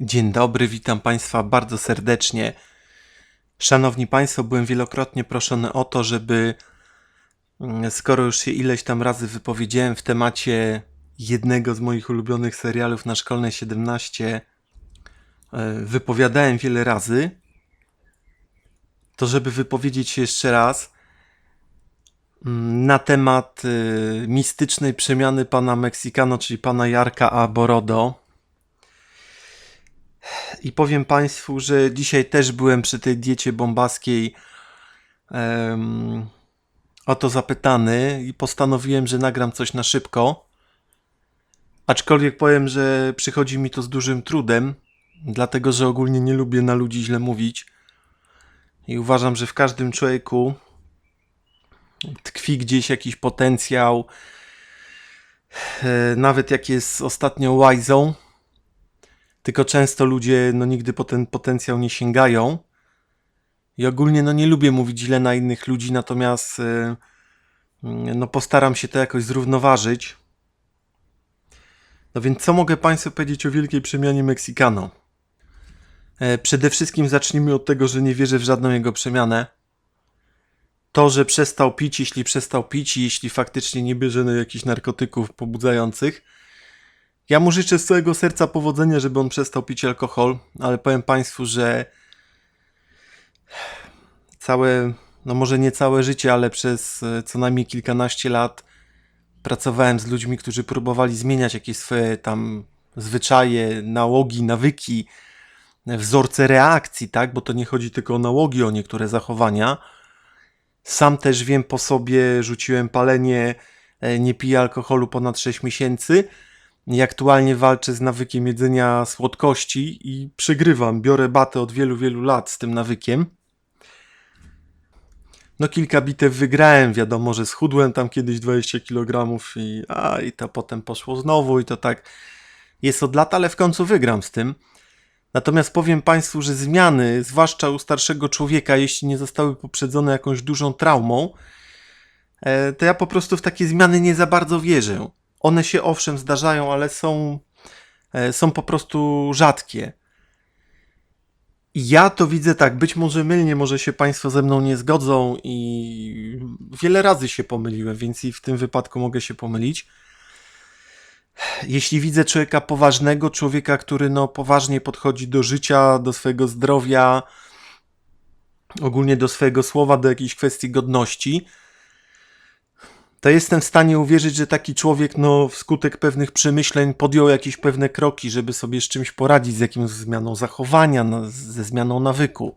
Dzień dobry, witam Państwa bardzo serdecznie. Szanowni Państwo, byłem wielokrotnie proszony o to, żeby, mm, skoro już się ileś tam razy wypowiedziałem w temacie jednego z moich ulubionych serialów na szkolnej 17, e, wypowiadałem wiele razy, to żeby wypowiedzieć się jeszcze raz mm, na temat e, mistycznej przemiany pana Mexicano, czyli pana Jarka A. I powiem Państwu, że dzisiaj też byłem przy tej diecie bombaskiej em, o to zapytany i postanowiłem, że nagram coś na szybko. Aczkolwiek powiem, że przychodzi mi to z dużym trudem, dlatego że ogólnie nie lubię na ludzi źle mówić. I uważam, że w każdym człowieku tkwi gdzieś jakiś potencjał. E, Nawet jak jest ostatnio łajzą, tylko często ludzie no, nigdy po ten potencjał nie sięgają. I ogólnie no, nie lubię mówić źle na innych ludzi, natomiast y, no, postaram się to jakoś zrównoważyć. No więc co mogę Państwu powiedzieć o wielkiej przemianie Meksykano? E, Przede wszystkim zacznijmy od tego, że nie wierzę w żadną jego przemianę. To, że przestał pić, jeśli przestał pić i jeśli faktycznie nie bierze no, jakichś narkotyków pobudzających, ja mu życzę z całego serca powodzenia, żeby on przestał pić alkohol, ale powiem Państwu, że całe, no może nie całe życie, ale przez e, co najmniej kilkanaście lat pracowałem z ludźmi, którzy próbowali zmieniać jakieś swoje tam zwyczaje, nałogi, nawyki, wzorce reakcji, tak? Bo to nie chodzi tylko o nałogi, o niektóre zachowania. Sam też wiem po sobie, rzuciłem palenie, e, nie piję alkoholu ponad 6 miesięcy i aktualnie walczę z nawykiem jedzenia słodkości i przegrywam. Biorę batę od wielu, wielu lat z tym nawykiem. No kilka bitew wygrałem, wiadomo, że schudłem tam kiedyś 20 kg i, a, i to potem poszło znowu i to tak jest od lat, ale w końcu wygram z tym. Natomiast powiem Państwu, że zmiany, zwłaszcza u starszego człowieka, jeśli nie zostały poprzedzone jakąś dużą traumą, e, to ja po prostu w takie zmiany nie za bardzo wierzę. One się owszem zdarzają, ale są, e, są po prostu rzadkie. Ja to widzę tak, być może mylnie, może się Państwo ze mną nie zgodzą i wiele razy się pomyliłem, więc i w tym wypadku mogę się pomylić. Jeśli widzę człowieka poważnego, człowieka, który no, poważnie podchodzi do życia, do swojego zdrowia, ogólnie do swojego słowa, do jakiejś kwestii godności, to jestem w stanie uwierzyć, że taki człowiek, no, wskutek pewnych przemyśleń podjął jakieś pewne kroki, żeby sobie z czymś poradzić, z jakimś zmianą zachowania, no, ze zmianą nawyku.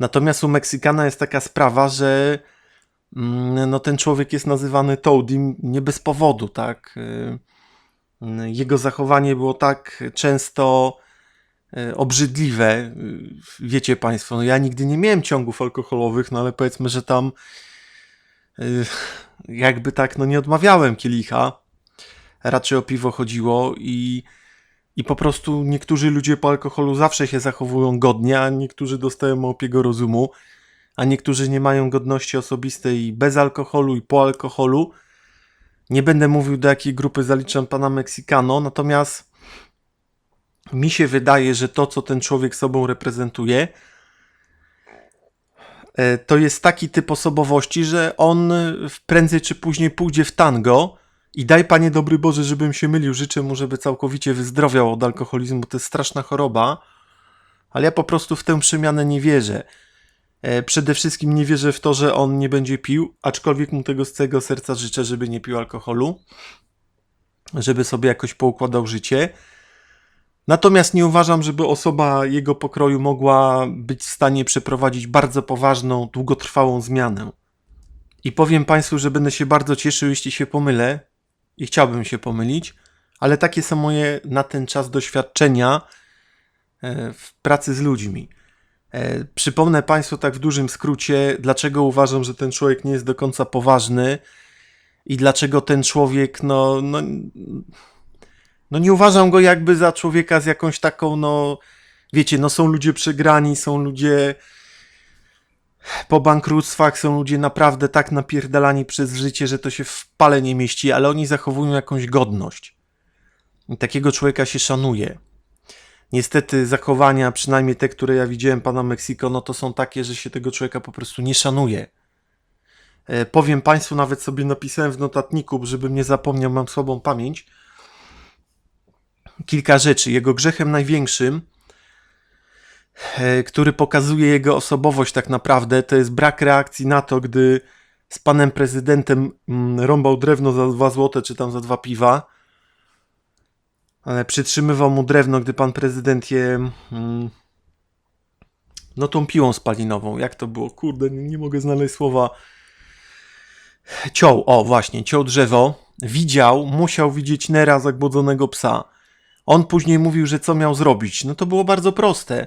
Natomiast u Meksykana jest taka sprawa, że mm, no, ten człowiek jest nazywany Toadim nie bez powodu, tak? Y, y, Jego zachowanie było tak często y, obrzydliwe. Wiecie Państwo, no ja nigdy nie miałem ciągów alkoholowych, no ale powiedzmy, że tam jakby tak, no nie odmawiałem kielicha. Raczej o piwo chodziło i, i po prostu niektórzy ludzie po alkoholu zawsze się zachowują godnie, a niektórzy dostają opiego rozumu, a niektórzy nie mają godności osobistej bez alkoholu i po alkoholu. Nie będę mówił do jakiej grupy zaliczam pana Mexicano, natomiast mi się wydaje, że to, co ten człowiek sobą reprezentuje, to jest taki typ osobowości, że on e, prędzej czy później pójdzie w tango i daj Panie dobry Boże, żebym się mylił, życzę mu, żeby całkowicie wyzdrowiał od alkoholizmu, to jest straszna choroba, ale ja po prostu w tę przemianę nie wierzę. E, Przede wszystkim nie wierzę w to, że on nie będzie pił, aczkolwiek mu tego z całego serca życzę, żeby nie pił alkoholu, żeby sobie jakoś poukładał życie. Natomiast nie uważam, żeby osoba jego pokroju mogła być w stanie przeprowadzić bardzo poważną, długotrwałą zmianę. I powiem Państwu, że będę się bardzo cieszył, jeśli się pomylę, i chciałbym się pomylić, ale takie są moje na ten czas doświadczenia e, w pracy z ludźmi. E, Przypomnę Państwu tak w dużym skrócie, dlaczego uważam, że ten człowiek nie jest do końca poważny i dlaczego ten człowiek, no, no, no nie uważam go jakby za człowieka z jakąś taką, no, wiecie, no są ludzie przegrani, są ludzie po bankructwach, są ludzie naprawdę tak napierdalani przez życie, że to się w pale nie mieści, ale oni zachowują jakąś godność. I takiego człowieka się szanuje. niestety zachowania, przynajmniej te, które ja widziałem pana Mexico, no to są takie, że się tego człowieka po prostu nie szanuje. E, Powiem Państwu, nawet sobie napisałem w notatniku, żebym nie zapomniał, mam słabą pamięć. Kilka rzeczy. Jego grzechem największym, e, który pokazuje jego osobowość tak naprawdę, to jest brak reakcji na to, gdy z panem prezydentem mm, rąbał drewno za dwa złote, czy tam za dwa piwa. Ale przytrzymywał mu drewno, gdy pan prezydent je. Mm, no tą piłą spalinową. Jak to było? Kurde, nie, mogę znaleźć słowa. Ciął, o właśnie, ciął drzewo. Widział, musiał widzieć Nera zagłodzonego psa. On później mówił, że co miał zrobić. No to było bardzo proste.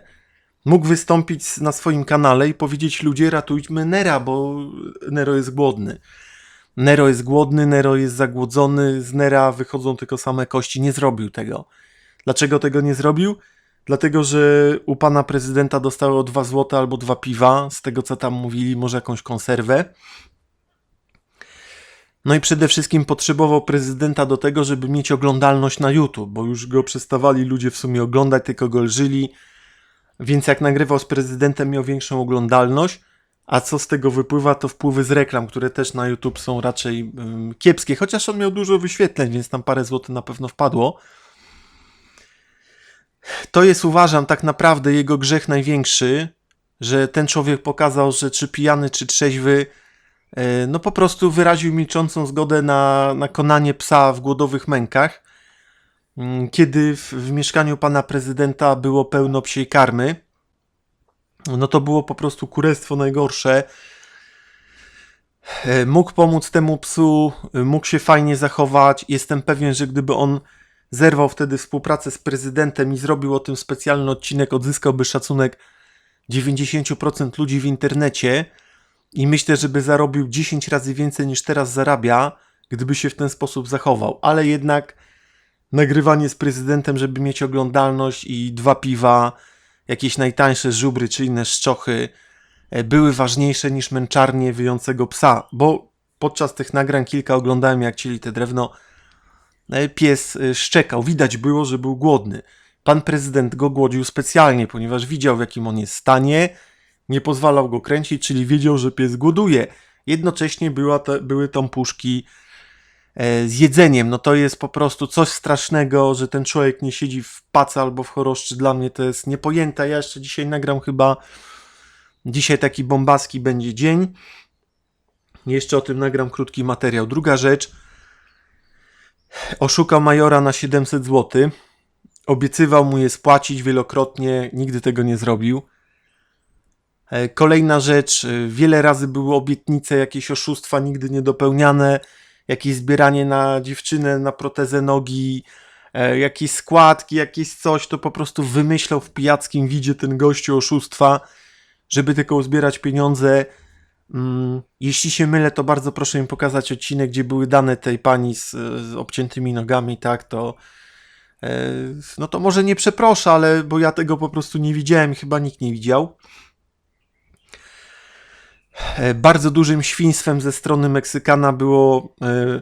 Mógł wystąpić na swoim kanale i powiedzieć: Ludzie, ratujmy Nera, bo Nero jest głodny. Nero jest głodny, Nero jest zagłodzony, z Nera wychodzą tylko same kości. Nie zrobił tego. Dlaczego tego nie zrobił? Dlatego, że u pana prezydenta dostało dwa złote albo dwa piwa, z tego co tam mówili, może jakąś konserwę. No i przede wszystkim potrzebował prezydenta do tego, żeby mieć oglądalność na YouTube, bo już go przestawali ludzie w sumie oglądać, tylko go lżyli. Więc jak nagrywał z prezydentem, miał większą oglądalność. A co z tego wypływa, to wpływy z reklam, które też na YouTube są raczej kiepskie, chociaż on miał dużo wyświetleń, więc tam parę złotych na pewno wpadło. To jest, uważam, tak naprawdę jego grzech największy, że ten człowiek pokazał, że czy pijany, czy trzeźwy, no po prostu wyraził milczącą zgodę na, na konanie psa w głodowych mękach, Mm, kiedy w, w mieszkaniu pana prezydenta było pełno psiej karmy. No to było po prostu kurestwo najgorsze. E, Mógł pomóc temu psu, e, mógł się fajnie zachować. Jestem pewien, że gdyby on zerwał wtedy współpracę z prezydentem i zrobił o tym specjalny odcinek, odzyskałby szacunek 90% ludzi w internecie i myślę, żeby zarobił 10 razy więcej niż teraz zarabia, gdyby się w ten sposób zachował. Ale jednak nagrywanie z prezydentem, żeby mieć oglądalność i dwa piwa, jakieś najtańsze żubry czy inne szczochy e, były ważniejsze niż męczarnie wyjącego psa, bo podczas tych nagrań kilka oglądałem jak cieli te drewno, e, pies e, szczekał, widać było, że był głodny. Pan prezydent go głodził specjalnie, ponieważ widział w jakim on jest stanie, nie pozwalał go kręcić, czyli wiedział, że pies głoduje. Jednocześnie była te, były tam puszki e, z jedzeniem. No to jest po prostu coś strasznego, że ten człowiek nie siedzi w pace albo w choroszczy. Dla mnie to jest niepojęte. Ja jeszcze dzisiaj nagram chyba. Dzisiaj taki bombaski będzie dzień. Jeszcze o tym nagram krótki materiał. Druga rzecz. Oszukał majora na 700 zł. Obiecywał mu je spłacić wielokrotnie, nigdy tego nie zrobił. E, Kolejna rzecz, e, wiele razy były obietnice, jakieś oszustwa nigdy niedopełniane, jakieś zbieranie na dziewczynę, na protezę nogi, e, jakieś składki, jakieś coś, to po prostu wymyślał w pijackim widzie ten gościu oszustwa, żeby tylko uzbierać pieniądze. Mm, Jeśli się mylę, to bardzo proszę mi pokazać odcinek, gdzie były dane tej pani z, z obciętymi nogami, tak, to no to może nie przeproszę, ale bo ja tego po prostu nie widziałem, chyba nikt nie widział. E, Bardzo dużym świństwem ze strony Meksykana było e,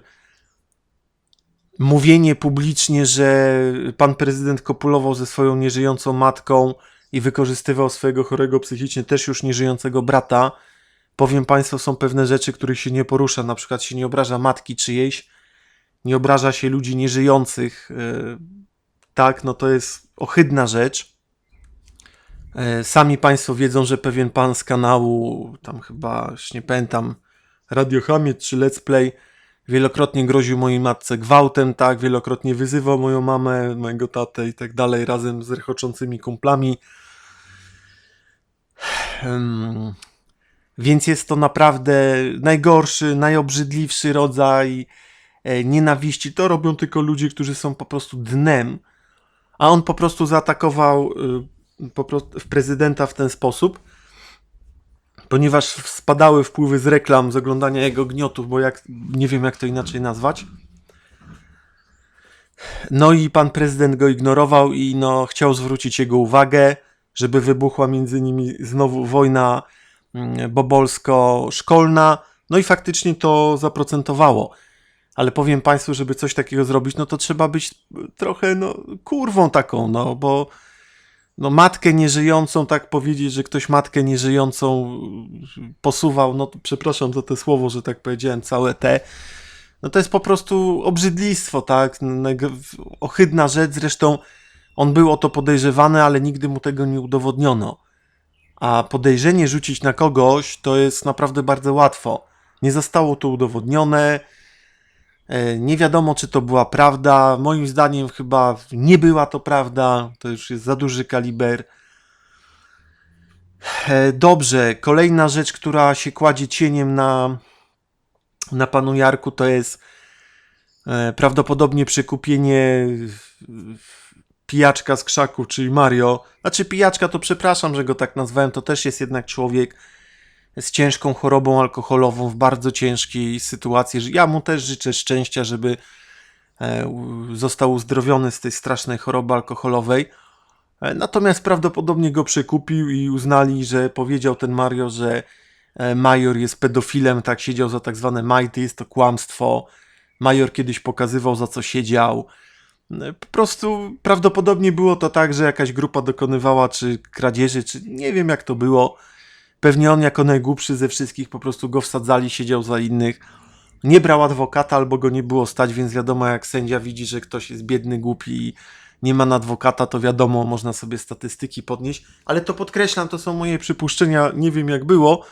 mówienie publicznie, że pan prezydent kopulował ze swoją nieżyjącą matką i wykorzystywał swojego chorego psychicznie, też już nieżyjącego brata. Powiem Państwu, są pewne rzeczy, których się nie porusza. Na przykład się nie obraża matki czyjejś, nie obraża się ludzi nieżyjących. e, Tak, no to jest ohydna rzecz. E, Sami Państwo wiedzą, że pewien pan z kanału, tam chyba, już nie pamiętam, Radio Hamiet czy Let's Play, wielokrotnie groził mojej matce gwałtem, tak, wielokrotnie wyzywał moją mamę, mojego tatę i tak dalej, razem z rechoczącymi kumplami. Więc jest to naprawdę najgorszy, najobrzydliwszy rodzaj e, nienawiści. To robią tylko ludzie, którzy są po prostu dnem. A on po prostu zaatakował y, po prostu w prezydenta w ten sposób, ponieważ spadały wpływy z reklam, z oglądania jego gniotów, bo jak, nie wiem jak to inaczej nazwać. No i pan prezydent go ignorował i no, chciał zwrócić jego uwagę, żeby wybuchła między nimi znowu wojna mm, bobolsko-szkolna. No i faktycznie to zaprocentowało. Ale powiem Państwu, żeby coś takiego zrobić, no to trzeba być trochę no, kurwą taką, no bo no matkę nieżyjącą, tak powiedzieć, że ktoś matkę nieżyjącą posuwał, no przepraszam za to słowo, że tak powiedziałem, całe te, no to jest po prostu obrzydlistwo, tak, Neg- ohydna rzecz, zresztą on był o to podejrzewany, ale nigdy mu tego nie udowodniono. A podejrzenie rzucić na kogoś to jest naprawdę bardzo łatwo. Nie zostało to udowodnione. E, Nie wiadomo, czy to była prawda. Moim zdaniem chyba nie była to prawda. To już jest za duży kaliber. E, Dobrze, kolejna rzecz, która się kładzie cieniem na, na panu Jarku, to jest e, prawdopodobnie przekupienie pijaczka z krzaków, czyli Mario. Znaczy pijaczka to przepraszam, że go tak nazwałem, to też jest jednak człowiek z ciężką chorobą alkoholową, w bardzo ciężkiej sytuacji. Ja mu też życzę szczęścia, żeby e, został uzdrowiony z tej strasznej choroby alkoholowej. E, Natomiast prawdopodobnie go przekupił i uznali, że powiedział ten Mario, że e, Major jest pedofilem, tak siedział za tak zwane majty, jest to kłamstwo. Major kiedyś pokazywał, za co siedział. Po prostu prawdopodobnie było to tak, że jakaś grupa dokonywała czy kradzieży, czy nie wiem jak to było. Pewnie on jako najgłupszy ze wszystkich po prostu go wsadzali, siedział za innych. Nie brał adwokata albo go nie było stać, więc wiadomo jak sędzia widzi, że ktoś jest biedny, głupi i nie ma na adwokata, to wiadomo, można sobie statystyki podnieść. Ale to podkreślam, to są moje przypuszczenia, nie wiem jak było.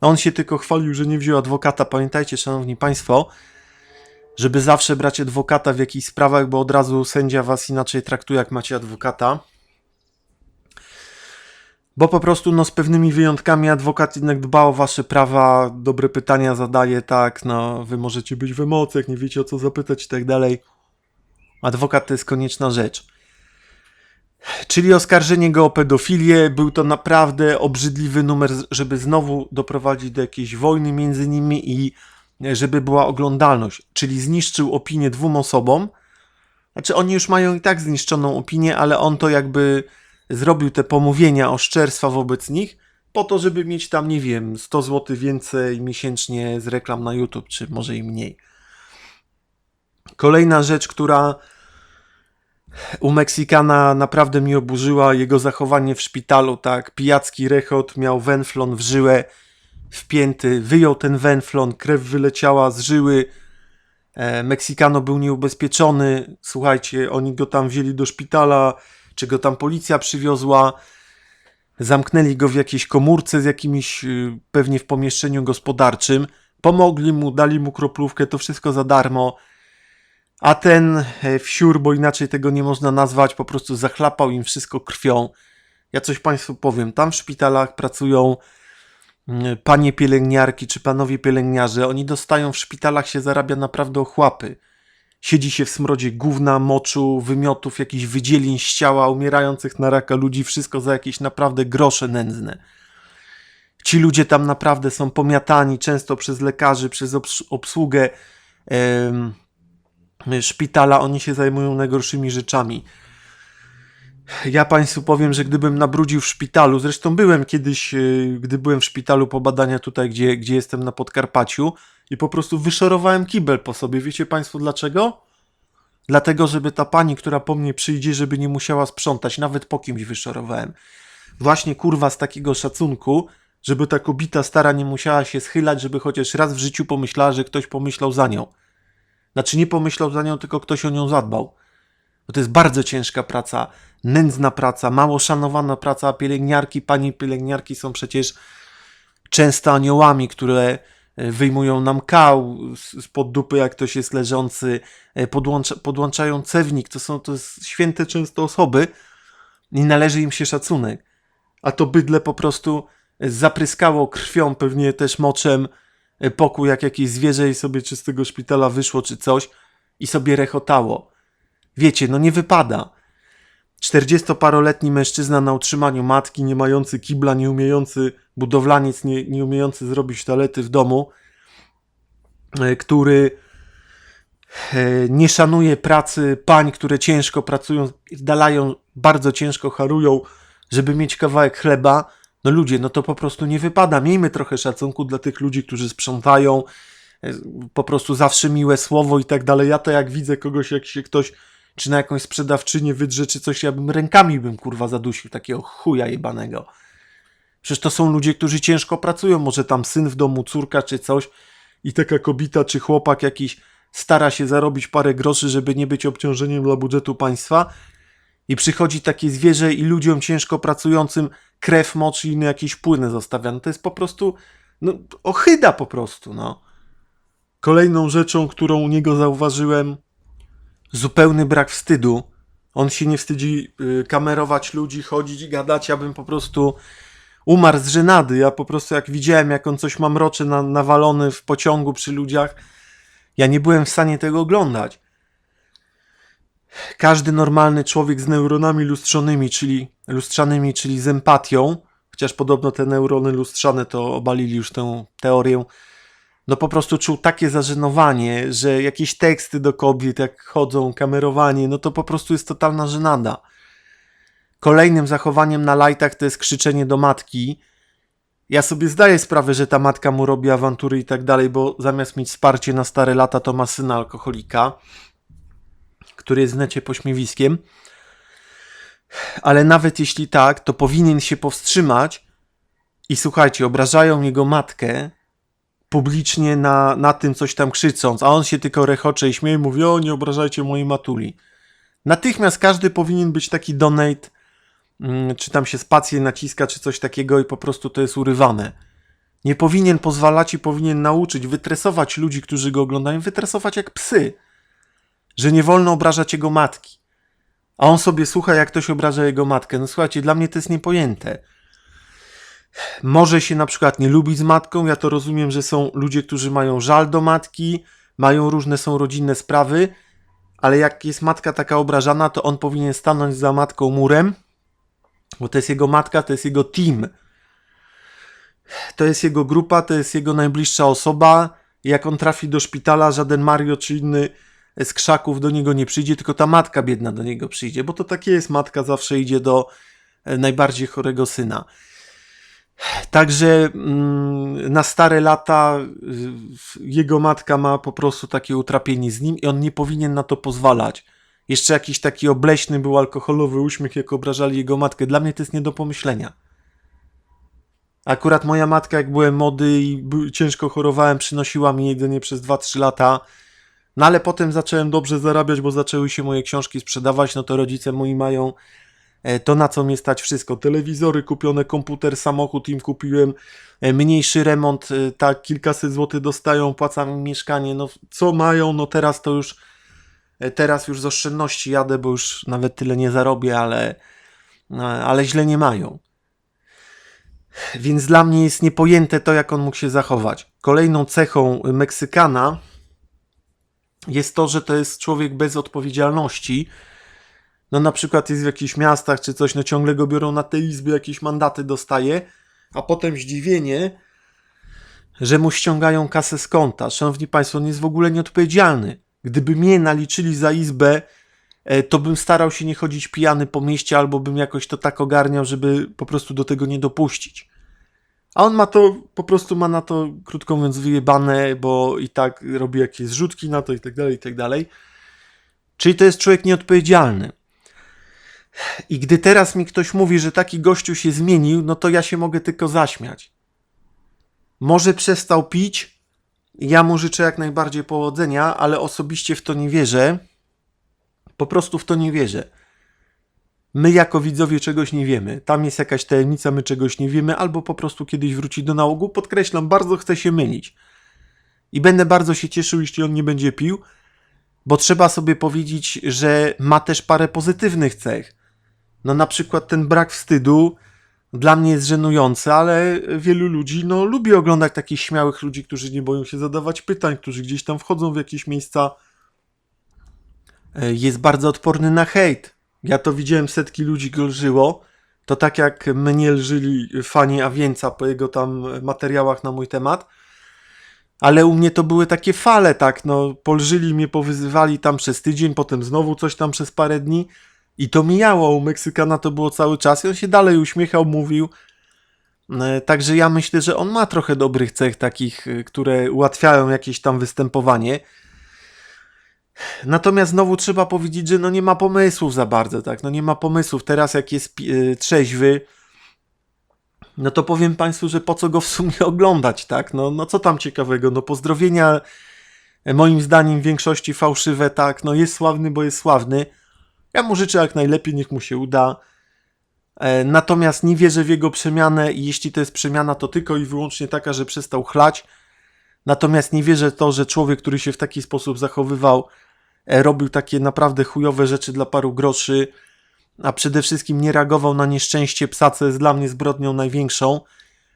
On się tylko chwalił, że nie wziął adwokata. Pamiętajcie, szanowni państwo, żeby zawsze brać adwokata w jakichś sprawach, bo od razu sędzia was inaczej traktuje, jak macie adwokata. Bo po prostu no, z pewnymi wyjątkami adwokat jednak dba o wasze prawa, dobre pytania zadaje, tak, no wy możecie być w emocjach, nie wiecie o co zapytać i tak dalej. Adwokat to jest konieczna rzecz. Czyli oskarżenie go o pedofilię, był to naprawdę obrzydliwy numer, żeby znowu doprowadzić do jakiejś wojny między nimi i żeby była oglądalność. Czyli zniszczył opinię dwóm osobom. Znaczy oni już mają i tak zniszczoną opinię, ale on to jakby zrobił te pomówienia oszczerstwa wobec nich, po to, żeby mieć tam, nie wiem, 100 zł więcej miesięcznie z reklam na YouTube, czy może i mniej. Kolejna rzecz, która u Meksykana naprawdę mi oburzyła, jego zachowanie w szpitalu, tak, pijacki rechot, miał wenflon w żyłę, wpięty, wyjął ten wenflon, krew wyleciała z żyły, e, Meksykano był nieubezpieczony, słuchajcie, oni go tam wzięli do szpitala, czy go tam policja przywiozła, zamknęli go w jakiejś komórce z jakimiś, y, pewnie w pomieszczeniu gospodarczym, pomogli mu, dali mu kroplówkę, to wszystko za darmo, a ten e, wsiur, bo inaczej tego nie można nazwać, po prostu zachlapał im wszystko krwią. Ja coś Państwu powiem, tam w szpitalach pracują mm, panie pielęgniarki czy panowie pielęgniarze, oni dostają w szpitalach się zarabia naprawdę ochłapy. Siedzi się w smrodzie gówna, moczu, wymiotów, jakichś wydzielin z ciała umierających na raka ludzi, wszystko za jakieś naprawdę grosze nędzne. Ci ludzie tam naprawdę są pomiatani często przez lekarzy, przez obs- obsługę szpitala, oni się zajmują najgorszymi rzeczami. Ja Państwu powiem, że gdybym nabrudził w szpitalu, zresztą byłem kiedyś, yy, gdy byłem w szpitalu po badania tutaj, gdzie, gdzie jestem na Podkarpaciu i po prostu wyszorowałem kibel po sobie. Wiecie Państwo dlaczego? Dlatego, żeby ta pani, która po mnie przyjdzie, żeby nie musiała sprzątać, nawet po kimś wyszorowałem. Właśnie kurwa z takiego szacunku, żeby ta kobita stara nie musiała się schylać, żeby chociaż raz w życiu pomyślała, że ktoś pomyślał za nią. Znaczy nie pomyślał za nią, tylko ktoś o nią zadbał. Bo to jest bardzo ciężka praca, nędzna praca, mało szanowana praca, pielęgniarki, pani pielęgniarki są przecież często aniołami, które e, wyjmują nam kał spod dupy, jak ktoś jest leżący, e, podłącza, podłączają cewnik, to są to święte często osoby i należy im się szacunek. A to bydle po prostu e, zapryskało krwią, pewnie też moczem, pokój jak jakieś zwierzę i sobie czy z tego szpitala wyszło czy coś i sobie rechotało. Wiecie, no nie wypada. 40-paroletni mężczyzna na utrzymaniu matki, nie mający kibla, nie umiejący budowlaniec, nie, nie umiejący zrobić toalety w domu, e, który e, nie szanuje pracy pań, które ciężko pracują, dalają, bardzo ciężko harują, żeby mieć kawałek chleba. No ludzie, no to po prostu nie wypada. Miejmy trochę szacunku dla tych ludzi, którzy sprzątają, e, po prostu zawsze miłe słowo i tak dalej. Ja to jak widzę kogoś, jak się ktoś czy na jakąś sprzedawczynię wydrze, czy coś, ja bym rękami bym kurwa zadusił takiego chuja jebanego. Przecież to są ludzie, którzy ciężko pracują, może tam syn w domu, córka czy coś i taka kobieta czy chłopak jakiś stara się zarobić parę groszy, żeby nie być obciążeniem dla budżetu państwa i przychodzi takie zwierzę i ludziom ciężko pracującym krew, mocz i inne jakieś płyny zostawia. No to jest po prostu no, ochyda po prostu, no. Kolejną rzeczą, którą u niego zauważyłem, zupełny brak wstydu. On się nie wstydzi y, kamerować ludzi, chodzić i gadać. Ja bym po prostu umarł z żenady. Ja po prostu jak widziałem, jak on coś mamroczy na, nawalony w pociągu przy ludziach, ja nie byłem w stanie tego oglądać. Każdy normalny człowiek z neuronami lustrzonymi, czyli lustrzanymi, czyli z empatią, chociaż podobno te neurony lustrzane to obalili już tę teorię, no po prostu czuł takie zażenowanie, że jakieś teksty do kobiet, jak chodzą, kamerowanie, no to po prostu jest totalna żenada. Kolejnym zachowaniem na lajtach to jest krzyczenie do matki. Ja sobie zdaję sprawę, że ta matka mu robi awantury i tak dalej, bo zamiast mieć wsparcie na stare lata, to ma syna alkoholika, który jest w necie pośmiewiskiem. Ale nawet jeśli tak, to powinien się powstrzymać i słuchajcie, obrażają jego matkę, publicznie na, na tym coś tam krzycząc, a on się tylko rechocze i śmieje, mówi, o nie obrażajcie mojej matuli. Natychmiast każdy powinien być taki donate, mm, czy tam się spację naciska, czy coś takiego i po prostu to jest urywane. Nie powinien pozwalać i powinien nauczyć, wytresować ludzi, którzy go oglądają, wytresować jak psy, że nie wolno obrażać jego matki. A on sobie słucha, jak ktoś obraża jego matkę. No słuchajcie, dla mnie to jest niepojęte może się na przykład nie lubić z matką. Ja to rozumiem, że są ludzie, którzy mają żal do matki, mają różne są rodzinne sprawy, ale jak jest matka taka obrażana, to on powinien stanąć za matką murem, bo to jest jego matka, to jest jego team. To jest jego grupa, to jest jego najbliższa osoba. Jak on trafi do szpitala, żaden Mario czy inny z krzaków do niego nie przyjdzie, tylko ta matka biedna do niego przyjdzie, bo to takie jest, matka zawsze idzie do e, najbardziej chorego syna. Także mm, na stare lata y, jego matka ma po prostu takie utrapienie z nim i on nie powinien na to pozwalać. Jeszcze jakiś taki obleśny był alkoholowy uśmiech, jak obrażali jego matkę. Dla mnie to jest nie do pomyślenia. Akurat moja matka, jak byłem młody i ciężko chorowałem, przynosiła mi jedzenie przez 2-3 lata. No ale potem zacząłem dobrze zarabiać, bo zaczęły się moje książki sprzedawać. No to rodzice moi mają to na co mnie stać wszystko. Telewizory kupione, komputer, samochód im kupiłem, e, mniejszy remont, e, tak, kilkaset złotych dostają, płacam mieszkanie, no co mają, no teraz to już, teraz już z oszczędności jadę, bo już nawet tyle nie zarobię, ale, ale źle nie mają. Więc dla mnie jest niepojęte to, jak on mógł się zachować. Kolejną cechą Meksykana jest to, że to jest człowiek bez odpowiedzialności, no na przykład jest w jakichś miastach czy coś, no ciągle go biorą na te izby, jakieś mandaty dostaje, a potem zdziwienie, że mu ściągają kasę z konta. Szanowni Państwo, on jest w ogóle nieodpowiedzialny. Gdyby mnie naliczyli za izbę, e, to bym starał się nie chodzić pijany po mieście, albo bym jakoś to tak ogarniał, żeby po prostu do tego nie dopuścić. A on ma to, po prostu ma na to, krótko mówiąc, wyjebane, bo i tak robi jakieś zrzutki na to i tak dalej, i tak dalej. Czyli to jest człowiek nieodpowiedzialny. I gdy teraz mi ktoś mówi, że taki gościu się zmienił, no to ja się mogę tylko zaśmiać. Może przestał pić, ja mu życzę jak najbardziej powodzenia, ale osobiście w to nie wierzę. Po prostu w to nie wierzę. My jako widzowie czegoś nie wiemy. Tam jest jakaś tajemnica, my czegoś nie wiemy, albo po prostu kiedyś wróci do nałogu. Podkreślam, bardzo chcę się mylić. I będę bardzo się cieszył, jeśli on nie będzie pił, bo trzeba sobie powiedzieć, że ma też parę pozytywnych cech. No na przykład ten brak wstydu dla mnie jest żenujący, ale wielu ludzi no, lubi oglądać takich śmiałych ludzi, którzy nie boją się zadawać pytań, którzy gdzieś tam wchodzą w jakieś miejsca. E, jest bardzo odporny na hejt. Ja to widziałem, setki ludzi go lżyło. To tak jak mnie lżyli fani Awieńca po jego tam materiałach na mój temat. Ale u mnie to były takie fale, tak, no, polżyli mnie, powyzywali tam przez tydzień, potem znowu coś tam przez parę dni. I to mijało, u Meksykana to było cały czas i on się dalej uśmiechał, mówił. E, także ja myślę, że on ma trochę dobrych cech takich, e, które ułatwiają jakieś tam występowanie. Natomiast znowu trzeba powiedzieć, że no nie ma pomysłów za bardzo, tak? No nie ma pomysłów. Teraz jak jest y, trzeźwy, no to powiem Państwu, że po co go w sumie oglądać, tak? No, no co tam ciekawego? No pozdrowienia, e, moim zdaniem w większości fałszywe, tak? No jest sławny, bo jest sławny. Ja mu życzę jak najlepiej, niech mu się uda. E, Natomiast nie wierzę w jego przemianę i jeśli to jest przemiana, to tylko i wyłącznie taka, że przestał chlać. Natomiast nie wierzę w to, że człowiek, który się w taki sposób zachowywał, e, robił takie naprawdę chujowe rzeczy dla paru groszy, a przede wszystkim nie reagował na nieszczęście psa, co jest dla mnie zbrodnią największą,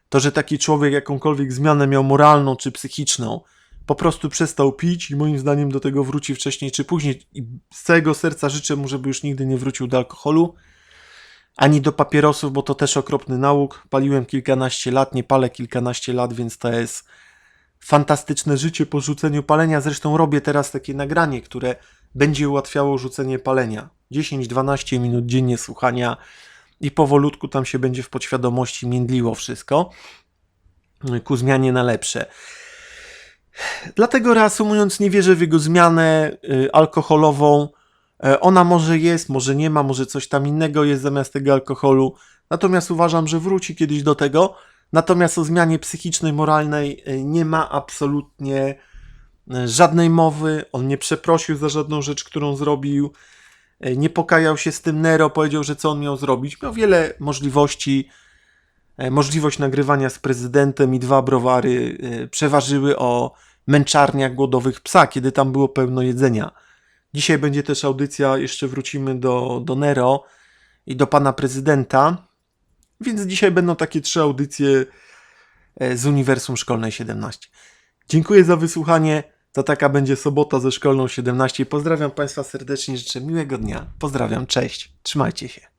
to że taki człowiek jakąkolwiek zmianę miał moralną czy psychiczną, po prostu przestał pić i moim zdaniem do tego wróci wcześniej czy później. I z całego serca życzę mu, żeby już nigdy nie wrócił do alkoholu, ani do papierosów, bo to też okropny nauk. Paliłem kilkanaście lat, nie palę kilkanaście lat, więc to jest fantastyczne życie po rzuceniu palenia. Zresztą robię teraz takie nagranie, które będzie ułatwiało rzucenie palenia. 10-12 minut dziennie słuchania i powolutku tam się będzie w podświadomości międliło wszystko ku zmianie na lepsze. Dlatego reasumując, nie wierzę w jego zmianę y, alkoholową. E, Ona może jest, może nie ma, może coś tam innego jest zamiast tego alkoholu. Natomiast uważam, że wróci kiedyś do tego. Natomiast o zmianie psychicznej, moralnej y, nie ma absolutnie y, żadnej mowy. On nie przeprosił za żadną rzecz, którą zrobił. Y, Nie pokajał się z tym Nero, powiedział, że co on miał zrobić. Miał wiele możliwości. E, Możliwość nagrywania z prezydentem i dwa browary e, przeważyły o męczarniach głodowych psa, kiedy tam było pełno jedzenia. Dzisiaj będzie też audycja, jeszcze wrócimy do, do Nero i do pana prezydenta. Więc dzisiaj będą takie trzy audycje e, z Uniwersum Szkolnej 17. Dziękuję za wysłuchanie. To taka będzie sobota ze Szkolną 17. Pozdrawiam Państwa serdecznie, życzę miłego dnia. Pozdrawiam, cześć, trzymajcie się.